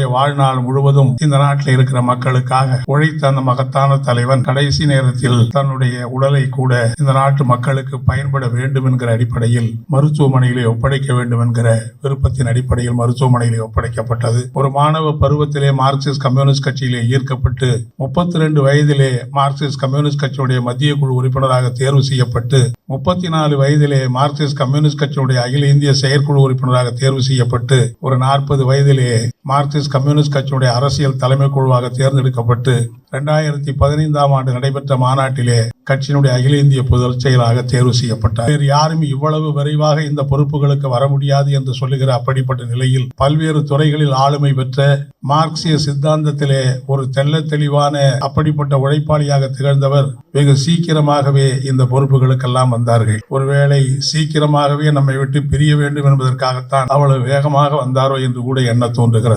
தன்னுடைய வாழ்நாள் முழுவதும் இந்த நாட்டில் இருக்கிற மக்களுக்காக உழைத்த அந்த மகத்தான தலைவன் கடைசி நேரத்தில் தன்னுடைய உடலை கூட இந்த நாட்டு மக்களுக்கு பயன்பட வேண்டும் என்கிற அடிப்படையில் மருத்துவமனையிலே ஒப்படைக்க வேண்டும் என்கிற விருப்பத்தின் அடிப்படையில் மருத்துவமனையிலே ஒப்படைக்கப்பட்டது. ஒரு மாணவ பருவத்திலே மார்க்சிஸ்ட் கம்யூனிஸ்ட் கட்சியிலே ஈர்க்கப்பட்டு முப்பத்தி ரெண்டு வயதிலே மார்க்சிஸ்ட் கம்யூனிஸ்ட் கட்சியுடைய மத்திய குழு உறுப்பினராக தேர்வு செய்யப்பட்டு முப்பத்தி நாலு வயதிலே மார்க்சிஸ்ட் கம்யூனிஸ்ட் கட்சியுடைய அகில இந்திய செயற்குழு உறுப்பினராக தேர்வு செய்யப்பட்டு ஒரு நாற்பது வயதிலே மார்க்சிஸ்ட் கம்யூனிஸ்ட் கட்சியுடைய அரசியல் தலைமை குழுவாக தேர்ந்தெடுக்கப்பட்டு இரண்டாயிரத்தி பதினைந்தாம் ஆண்டு நடைபெற்ற மாநாட்டிலே கட்சியினுடைய அகில இந்திய பொதுச் செயலாக தேர்வு செய்யப்பட்டார். வேறு யாரும் இவ்வளவு விரைவாக இந்த பொறுப்புகளுக்கு வர முடியாது என்று சொல்லுகிற அப்படிப்பட்ட நிலையில் பல்வேறு துறைகளில் ஆளுமை பெற்ற மார்க்சிய சித்தாந்தத்திலே ஒரு தெள்ள தெளிவான அப்படிப்பட்ட உழைப்பாளியாக திகழ்ந்தவர் வெகு சீக்கிரமாகவே இந்த பொறுப்புகளுக்கெல்லாம் வந்தார்கள். ஒருவேளை சீக்கிரமாகவே நம்மை விட்டு பிரிய வேண்டும் என்பதற்காகத்தான் அவ்வளவு வேகமாக வந்தாரோ என்று கூட எண்ண தோன்றுகிறது.